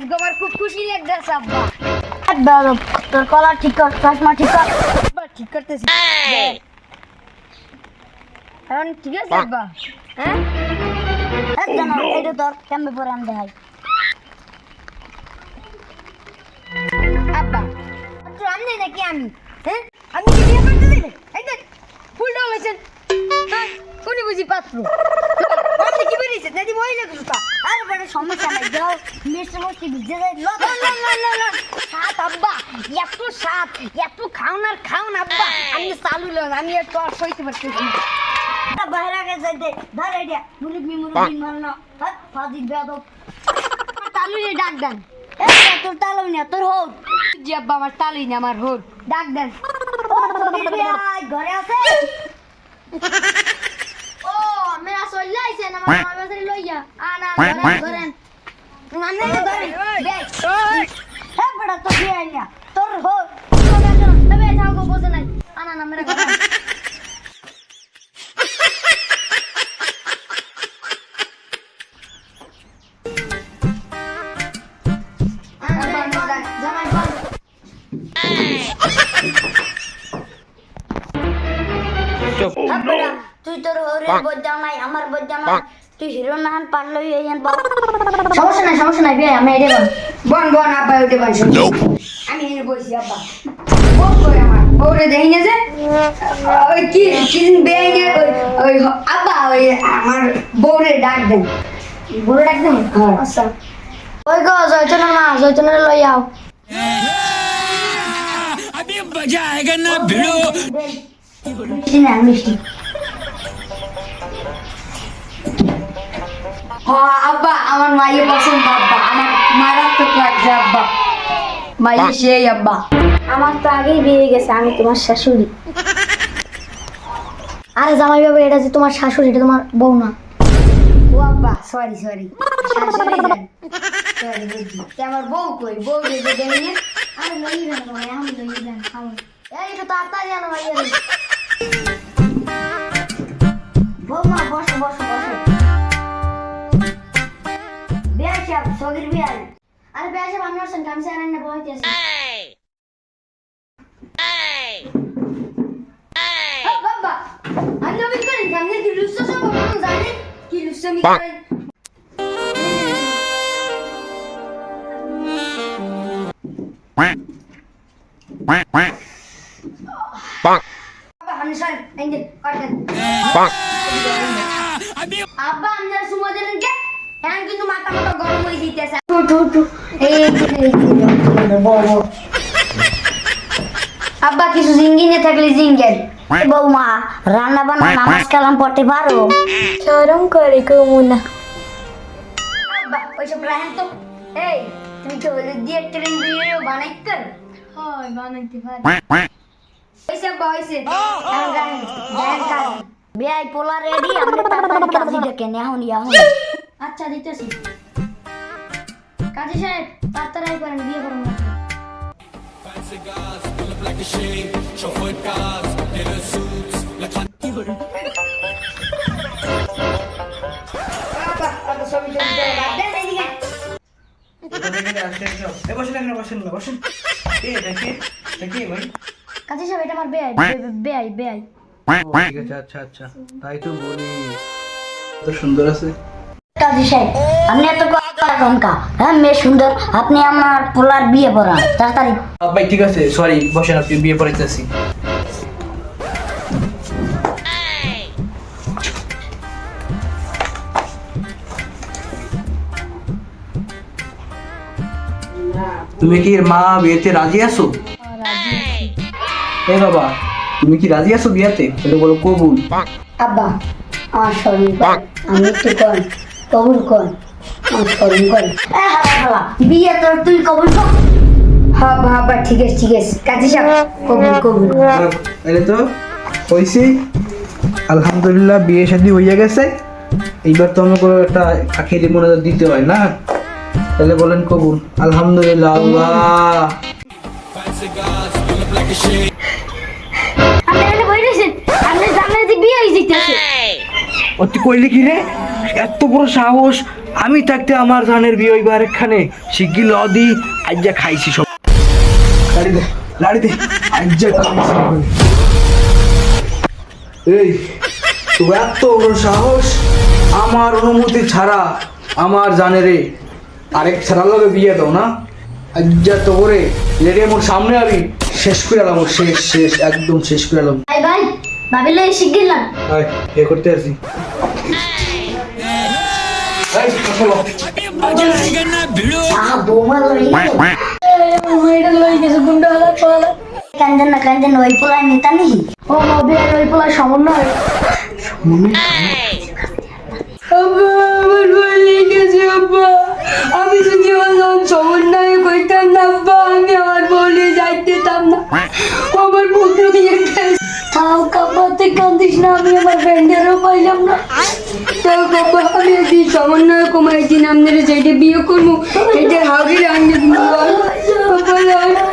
আজকে আমার খুব খুশি লাগতেছে আব্বা। তোর কলার ঠিক কর চশমা ঠিক কর। আব্বা ঠিক করতেছি। এখন ঠিক আছে আব্বা? হ্যাঁ? জানো, এইটা তোর কেমনে পরে আমি দেখাই আব্বা তো আমি নাকি আমি? হ্যাঁ? আমি কি বিয়ে করতে দিলে? এই দেখ ফুল ডলেছেন হ্যাঁ কোনি বুঝি পাত্র। বেরিয়েছে নাকি মহিলা দুটা আর বড় সমস্যা নাই যাও মিষ্টি মিষ্টি ভিজে। সাত আব্বা এত সাত এত খাওন আর খাওন আব্বা। আমি চালু লেন আমি একটু আর সইতে পারতেছি না। বাইরে যাই দে ধর এইটা মুরুব মি মুরুব মি মারনা হাত ফাদি বেদব নিয়ে ডাক দেন। তোর তালু না তোর হোক জি আব্বা আমার তালুই না আমার হোর ডাক দেন। ঘরে আছে ও মেরা চলে আইছেন আমার মামার বাড়ি লইয়া আনা ধরেন ধরেন মানে ধরেন বেশ হে বড় তো বিয়ে না তোর হোক তবে থাকো বোঝে নাই আনা না মেরা কথা জামাই বল হ্যাঁ বড় তুই তোর হোরের বজ্জা নাই আমার বজ্জা নাই তুই হিরো নাহান পারলই এইন বাপ সমস্যা নাই সমস্যা নাই বিয়ে আমি এডে বন বন আব্বা উঠে বন আমি এনে বসি আব্বা বউ কই আমার বউরে দেই না যে ওই কি কিদিন বেআইনে ওই ওই হ- আব্বা ওই আমার বউরে ডাক দেন বলে ডাক দেন হ্যাঁ। আচ্ছা ওই গো জয়চনের মা জয়চনের লই আও अभी मजा आएगा ना भिड़ो মিষ্টি হ্যাঁ আব্বা আমার মাইয়ে পছন্দ আব্বা। আমার মারাত্মক লাগছে আব্বা। মাইয়ে সেই আব্বা। আমার তো আগেই বিয়ে গেছে আমি তোমার শাশুড়ি। আরে জামাই বাবা এটা যে তোমার শাশুড়ি এটা তোমার বউ না। ও আব্বা সরি সরি শাশুড়ি সরি আমার বউ কই? বউ যে দেই না আরে লই দেন ভাই আমি লই দেন আমি এই তো তাড়াতাড়ি আনো ভাই সাহেব সগির বিয়ে আরে বিয়ে সাহেব আমি আসেন কামসে আনেন না বইতে আছি ও বাবা আমি নবী করেন সামনে কি লুসা সব কোন জানেন কি লুসা মি করেন quack. Quack bonk বাবা আমি সর এই যে এখন কিন্তু মাথা মাথা গরম হয়ে বউ আব্বা কিছু জিঙ্গিনে থাকলে জিঙ্গেন। বৌমা রান্না বান্না নামাজ কালাম পড়তে পারো? শরম করে কমুনা আব্বা ওইসব রাহেন তো। এই তুমি তো বলে দিয়ে ট্রেন ভিডিও বানাইতে? হয় বানাইতে পারি। হইছে এখন রাহেন রাহেন কাজ বিয়াই পোলা রেডি আমরা তাড়াতাড়ি কাজী ডেকে নে এখন এখন। আচ্ছা দিতেছি। কাজী সাহেব তাড়াতাড়ি করেন, বিয়ে করুন আচ্ছা আচ্ছা। তাই তো বলি। সুন্দর আছে। কাজী সাহেব আপনি এত কনকা হ্যাঁ মেয়ে সুন্দর। আপনি আমার পোলার বিয়ে পড়ান। তাড়াতাড়ি। ভাই ঠিক আছে সরি বসেন আপনি বিয়ে পড়াইতেছি। তুমি কি মা বিয়েতে রাজি আছো? এ বাবা তুমি কি রাজি আছো বিয়েতে? তাহলে বলো কবুল। আব্বা শরীর আমি একটু কবুল কর। শরীর কর বিয়ে তোর তুই কবুল কর। হ্যাঁ আব্বা আব্বা ঠিক আছে ঠিক আছে। কাজী সাহেব কবুল কবুল। তো হয়েছে আলহামদুলিল্লাহ বিয়ে শাদী হয়ে গেছে। এইবার তো আমাকে একটা আখেরি মনোযোগ দিতে হয় না? তাহলে বলেন কবুল। আলহামদুলিল্লাহ আল্লাহ। আপনি হয়ে কইলি কি রে? এত বড় সাহস। আমি থাকতে আমার জানের বিয়ে হইবার এখানে শিগগি ল দি আজ্জা খাইছি সব। লাড়ি দে লাড়ি দে। খাইছি এই তো এত বড় সাহস। আমার অনুমতি ছাড়া আমার জানেরে আরেক ছাড়ার লগে বিয়ে দাও না। আজ্জা তো করে লেডি মোর সামনে আবি। শেষ করে এলাম শেষ শেষ একদম শেষ করে এলাম ভাই ভাই ভাবিলে এ করতে আসি। কান্দন না কান্দন ওই পোলা নিতা নি ও মবে ওই পোলা সমন্বয় আব্বা আমার ভয় লেগেছে আব্বা আমি যদি করতাম না আব্বা আমি আমার বলে যাইতেতাম না আমার পুত্র দিয়ে তাও কাপাতে কান্দিস না, আমি আমার ফ্রেন্ডেরও পাইলাম না। তাও বাবা আমি একদিন সমন্বয় কুমার একদিন আপনারা যেটি বিয়ে করব এটা হাগির আনবে বাবা